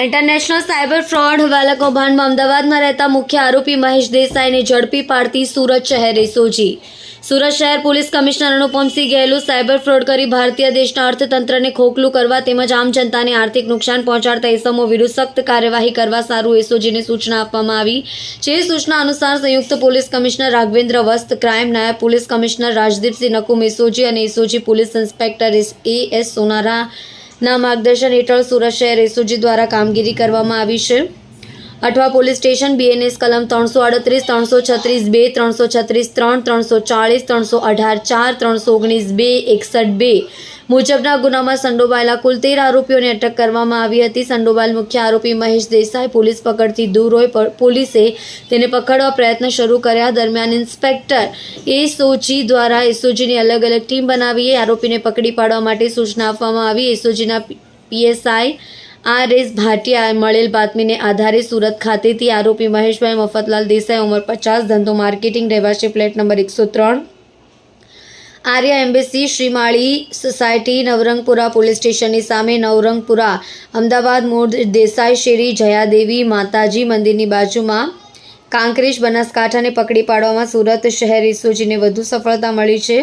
International cyber fraud વાલા કૌભાંડમાં અમદાવાદમાં રહેતા મુખ્ય આરોપી મહેશ દેસાઈને ઝડપી પાડતી સુરત શહેરે સોજી. સુરત શહેર police commissioner Anupamsinh Gahlaut cyber fraud કરી ભારતીય દેશના અર્થતંત્રને ખોખલું કરવા તેમજ આમ જનતાને આર્થિક નુકસાન પહોંચાડતા એસમો વિરુદ્ધ સખ્ત કાર્યવાહી કરવા સારું એસઓજીને સૂચના આપવામાં આવી જે સૂચના અનુસાર સંયુક્ત પોલીસ કમિશનર રાઘવેન્દ્ર વસ્ત, ક્રાઇમ નાયબ police commissioner Rajdeepsinh Nakum SOG અને SOG police inspector A S Sonara ના માર્ગદર્શન હેઠળ સુરત શહેર એસઓજી દ્વારા કામગીરી કરવામાં આવી છે. અઠવા પોલીસ સ્ટેશન બીએનએસ કલમ ત્રણસો અડત્રીસ ત્રણસો છત્રીસ બે, ત્રણસો છત્રીસ ત્રણ, ત્રણસો ચાળીસ, ત્રણસો અઢાર ચાર, ત્રણસો ઓગણીસ બે, એકસઠ બે. મુજબના ગુનામાં સંડોવાયેલા કુલ તેર આરોપીઓને અટક કરવામાં આવી હતી. સંડોવાયેલ મુખ્ય આરોપી મહેશ દેસાઈ પોલીસ પકડથી દૂર હોય પોલીસે તેને પકડવા પ્રયત્ન શરૂ કર્યા. દરમિયાન ઇન્સ્પેક્ટર એસઓજી દ્વારા એસઓજીની અલગ અલગ ટીમ બનાવી. આરોપીને પકડી પાડવા માટે સૂચના આપવામાં આવી. એસઓજીના પીએસઆઈ આર રેસ ભાટિયાએ મળેલ બાતમીને આધારે સુરત ખાતેથી આરોપી મહેશભાઈ મફતલાલ દેસાઈ ઉંમર પચાસ, ધંધો માર્કેટિંગ રહેવાસી ફ્લેટ નંબર એકસો ત્રણ. Arya embassy Shrimali society Navrangpura police સ્ટેશનની સામે નવરંગપુરા, અમદાવાદ મૂળ દેસાઈ, શેરી, જયાદેવી, માતાજી મંદિરની બાજુમાં કાંકરેજ બનાસકાંઠાને પકડી પાડવામાં સુરત શહેર ઇસોજીને વધુ સફળતા મળી છે.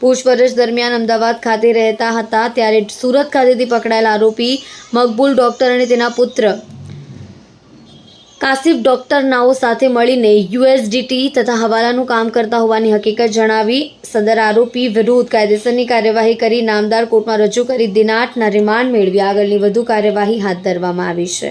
પૂછપરછ દરમિયાન અમદાવાદ ખાતે રહેતા હતા ત્યારે સુરત ખાતેથી પકડાયેલા આરોપી મકબૂલ ડોક્ટર અને તેના પુત્ર કાસિફ ડોક્ટરનાઓ સાથે મળીને યુએસડીટી તથા હવાલાનું કામ કરતા હોવાની હકીકત જણાવી સદર આરોપી વિરુદ્ધ કાયદેસરની કાર્યવાહી કરી નામદાર કોર્ટમાં રજૂ કરી દિનાટના રિમાન્ડ મેળવી આગળની વધુ કાર્યવાહી હાથ ધરવામાં આવી છે.